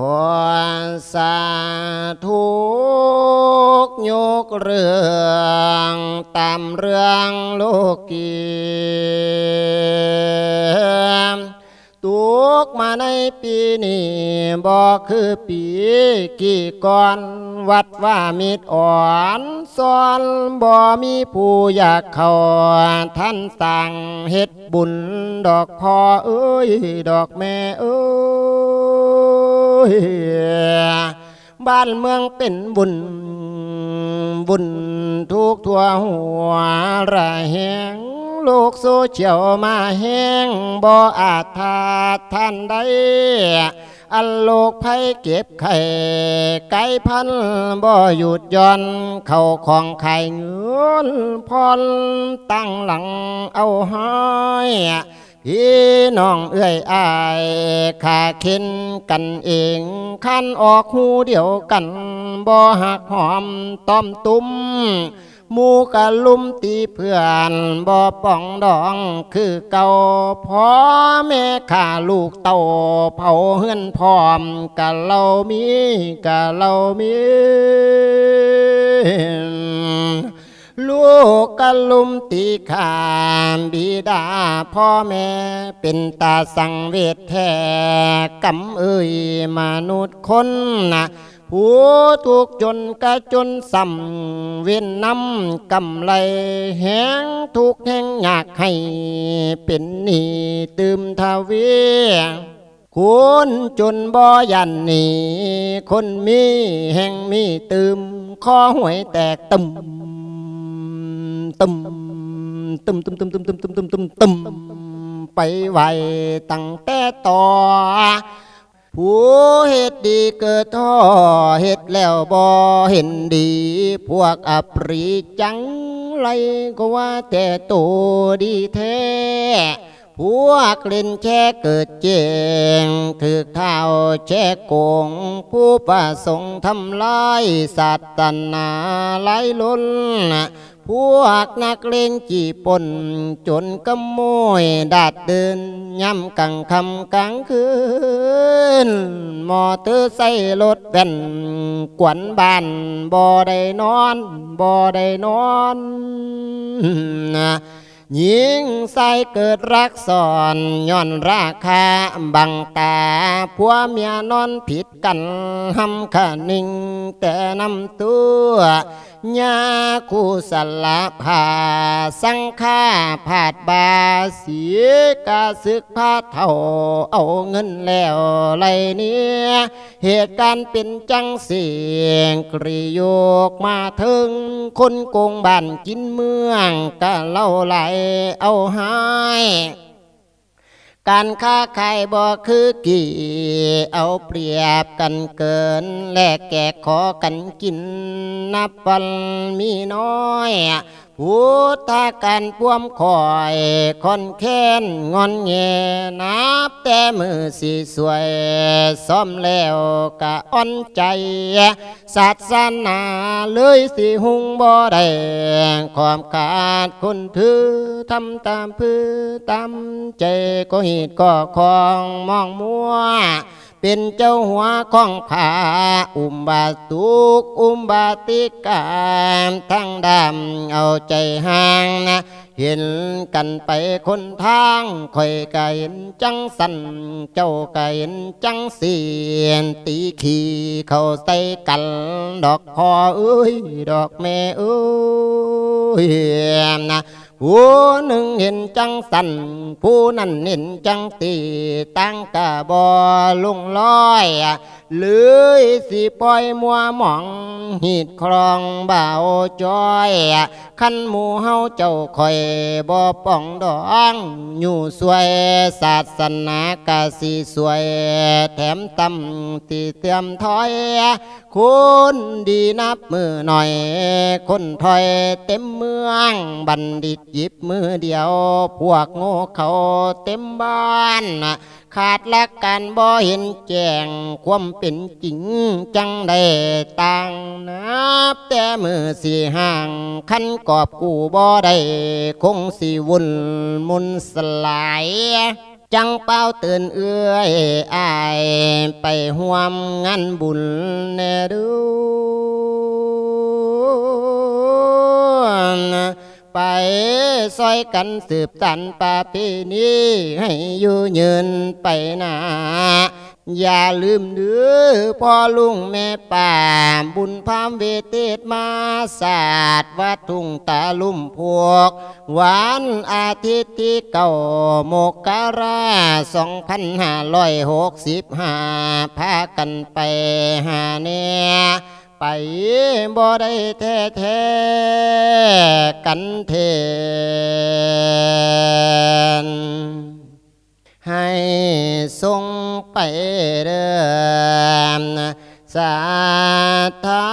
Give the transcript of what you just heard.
ขอสาธุกยกเรื่องตามเรื่องโลกีตุกมาในปีนี้บ่คือปีกี่ก่อนวัดว่ามิดอ่อนสอนบ่มีผู้อยากเขาท่านสั่งเฮ็ดบุญดอกพ่อเอ้ยดอกแม่เอ้ย บ้านเมืองเป็นบุญ บุญทุกทั่วหัวระแหงโลกโซเชียลมาแห้งบ่อาจทาท่านใดอันโลกภัยเก็บไข่ ไก่พันบ่หยุดย่อน เข้าของไข่เงินพรตั้งหลังเอาหาย พี่น้องเอื้อยอายขาเข็นกันเองคันออกหูเดียวกัน บ่หักหอมต้อมตุ้มหมูกะลุ่มตีเพื่อนบ่ป่องดองคือเก่าพ่อแม่ข้าลูกเต่าเผาเฮือนพร้อมกะเรามีกะเรามี ลูก ลุมตีขามบิดาพ่อแม่ เป็นตาสังเวทแท้กำเอ่ยมนุษย์คนนะผู้ถูกจนกระจนซ้ำเว้นน้ำกำไรแห้งทุกแห่งอยากให้ เป็นหนี้ตืมทวีคุณจนบ่ยันหนีคนมีแห่งมีตืมคอหวยแตกตึม ตึมตึมตึมตึมตึมตึมตึมตึมตึมตึมไปไหวตั้งแต่ต่อผู้เฮ็ดดีเกิดท่อเฮ็ดแล้วบ่เห็นดี พวกอปรีจังไรก็ว่าแต่โตดีแท้พวกเล่นแช่เกิดเจงถือเท้าแช่โกง ผู้ประสงค์ทำลายศาสนาไหลล้น พวกนักเลงจีปนจนกำโมยดาดเดินย่ำกังคำกลางคืนมอเตอร์ไซค์รถแว่นกวนบ้านบ่ได้นอนบ่ได้นอนหญิงใสเกิดรักสอนย้อนราคาบังตาผัวเมียนอนผิดกันหำขะนิ่งแต่นำตัว ญาคูสละผาสังฆาผาดบาเสียกาศึกพาเท่าเอาเงินแล้วไรเนี่ยเหตุการณ์เป็นจังเสียงกริโยกมาถึง คนโกงบ้านกินเมืองกะเล่าไหลเอาหาย การค้าขายบ่คือกี่ เอาเปรียบกันเกิน แลกแกะขอกันกิน นับวันมีน้อย พุทธการป้วมคอยคนแค้นงอนแงนับแต่มือสีสวยซ้อมแล้วกะอ่อนใจ ศาสนาเลยสิหุงบ่ได้ความขาดคนถือทำตามพื้อตามใจก็หิดก็คองมองมัว เป็นเจ้าหัวของผาอุมบาตุกอุมบาติกามทั้งดำเอาใจห่างนะเห็นกันไปคนทางคอยกเห็นจังสันเจ้ากเห็นจังเสียนตีขี่เข้าใส่กันดอกพอเอ้ยดอกแม่เอ้ยนะ ผู้หนึ่งเห็นจังสันผู้นั้นเห็นจังตีตั้งกะบอลุงลอยหรือสิปล่อยมัวหมองหีดครองเบาจอยขันหมูเฮาเจ้าคอยบ่ป้องดองอยู่สวยศาสนากะสิสวย แถมตำที่เตรียมถอย คุณดีนับมือหน่อย คนถอยเต็มเมืองบัณฑิตหยิบมือเดียว พวกโง่เขาเต็มบ้าน ขาดละกันบ่เห็นแจ้งความเป็นจริงจังได้ต่างนับแต่มือสีห่างขันกอบกูบ่ได้คงสีวุ่นมุนสลาย จังเป้าตื่นเอื้อยอาย ไปห่วมงานบุญแน่ดู ซอยกันสืบสันป่าปีนี้ให้อยู่ยืนไปหนาอย่าลืมเดื้อพ่อลุงแม่ป่าบุญพามเวเทศมาศาสตร์วัดทุ่งตาลุ่มพวกวันอาทิตย์ที่เก่าโมกราสองพันห้าร้อยหกสิบห้าพากันไปหาเนี่ยไปบ่ได้แท้ แท้ๆกันเทน